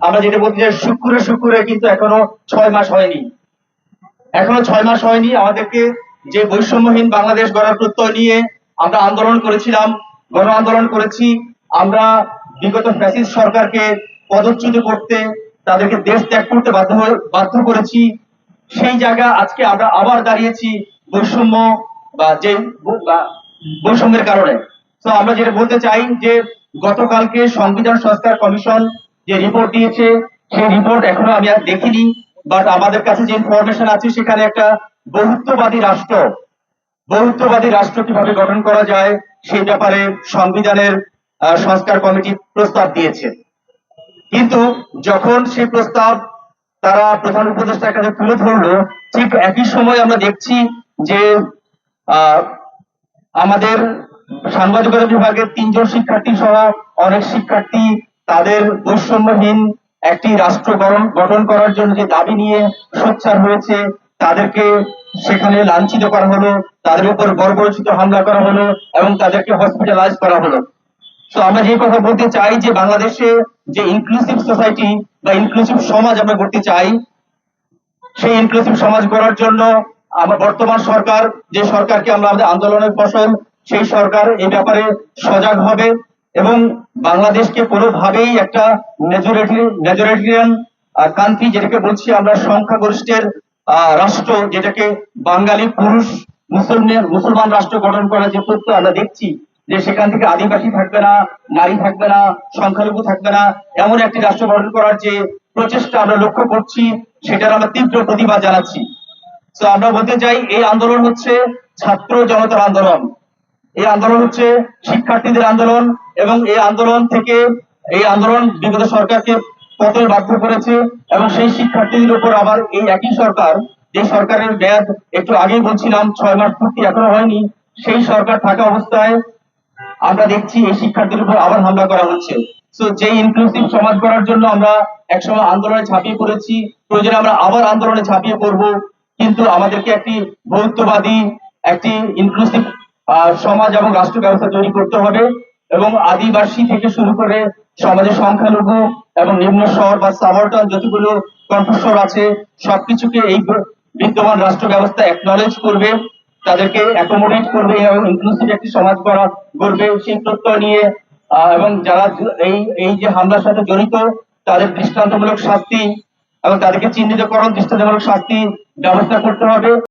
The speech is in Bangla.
আমরা যেটা বলতে চাই, শুক্রে শুক্রে কিন্তু এখনও ছয় মাস হয়নি। এখনও ছয় মাস হয়নি আমাদেরকে যে বৈষম্যহীন বাংলাদেশ গড়ার প্রত্যয় নিয়ে আমরা আন্দোলন করেছিলাম, গণ আন্দোলন করেছি। আমরা বিগত ফ্যাসিস্ট সরকারকে পদচ্যুত করতে, তাদেরকে দেশ ত্যাগ করতে বাধ্য বাধ্য করেছি। সেই জায়গা আজকে আমরা আবার দাঁড়িয়েছি বৈষম্য বা যে বৈষম্যের কারণে। তো আমরা যেটা বলতে চাই যে গতকালকে সংবিধান সংস্কার কমিশন যে রিপোর্ট দিয়েছে, সেই রিপোর্ট এখনও আমি আর দেখিনি বাট আমাদের কাছে যে ইনফরমেশন আছে, সেখানে একটা বহুত্ববাদী রাষ্ট্র বহুত্ববাদী রাষ্ট্র কীভাবে গঠন করা যায় সেই ব্যাপারে সংবিধানের সংস্কার কমিটি প্রস্তাব দিয়েছে। কিন্তু যখন সেই প্রস্তাব তারা প্রধান উপদেষ্টার কাছে তুলে ধরলো, ঠিক একই সময় আমরা দেখছি যে আমাদের সাংবাদিকতা বিভাগের তিনজন শিক্ষার্থী সহ অনেক শিক্ষার্থী তাদের বৈষম্যহীন একটি রাষ্ট্র গঠন- করার জন্য যে দাবি নিয়ে সোচ্চার হয়েছে, তাদেরকে সেখানে লাঞ্ছিত করা হলো, তাদের উপর বর্বরচিত হামলা করা হলো এবং তাদেরকে হসপিটালাইজ করা হলো। তো আমরা যে কথা বলতে চাই যে বাংলাদেশে যে ইনক্লুসিভ সোসাইটি বা ইনক্লুসিভ সমাজ আমরা করতে চাই, সেই ইনক্লুসিভ সমাজ গড়ার জন্য আমার বর্তমান সরকার, যে সরকারকে আমরা আমাদের আন্দোলনের ফসল, সেই সরকার এই ব্যাপারে সজাগ হবে। এবং বাংলাদেশকে কোনোভাবেই একটা মেজরিটি, মেজরিটিয়ান কান্ট্রি যেটাকে বলছি আমরা সংখ্যাগরিষ্ঠের রাষ্ট্র যেটাকে বাঙালি পুরুষ, মুসলমান মুসলমান রাষ্ট্র গঠন করার যে তথ্য আমরা দেখছি যে সেখান থেকে আদিবাসী থাকবে না, নারী থাকবে না, সংখ্যালঘু থাকবে না, এমন একটি রাষ্ট্র গঠন করার যে প্রচেষ্টা আমরা লক্ষ্য করছি সেটার আমরা তীব্র প্রতিবাদ জানাচ্ছি। তো আমরা বলতে চাই, এই আন্দোলন হচ্ছে ছাত্র জনতার আন্দোলন। এই আন্দোলন হচ্ছে শিক্ষার্থীদের আন্দোলন এবং এই আন্দোলন থেকে এই আন্দোলন বিগত সরকারকে পতনে বাধ্য করেছে এবং সেই শিক্ষার্থীদের উপর আবার এই একই সরকার, যে সরকারের মেয়াদ একটু আগেই বলছিলাম, ছয় মাস পূর্তি এখনও হয়নি, সেই সরকার থাকা অবস্থায় আমরা দেখছি এই শিক্ষার্থীর উপর আবার হামলা করা হচ্ছে। সো যে ইনক্লুসিভ সমাজ করার জন্য আমরা একসময় আন্দোলনে ঝাঁপিয়ে পড়েছি, প্রয়োজনে আমরা আবার আন্দোলনে ঝাঁপিয়ে পড়ব, কিন্তু আমাদেরকে একটি বহুত্ববাদী একটি ইনক্লুসিভ সমাজ এবং রাষ্ট্র ব্যবস্থা তৈরি করতে হবে এবং আদিবাসী থেকে শুরু করে সমাজের সংখ্যালঘু এবং নিম্ন শহর বা সাবর্টন যতগুলো কণ্ঠস্বর আছে, সবকিছুকে এই বিদ্যমান রাষ্ট্র ব্যবস্থা একনলেজ করবে, তাদেরকে অ্যাকোমোডেট করবে, এবং ইনক্লুসিভ একটি সমাজ করা করবে সেই প্রত্যয় নিয়ে এবং যারা এই এই যে হামলার সাথে জড়িত, তাদের দৃষ্টান্তমূলক শাস্তি এবং তাদেরকে চিহ্নিতকরণ, দৃষ্টান্তমূলক শাস্তি ব্যবস্থা করতে হবে।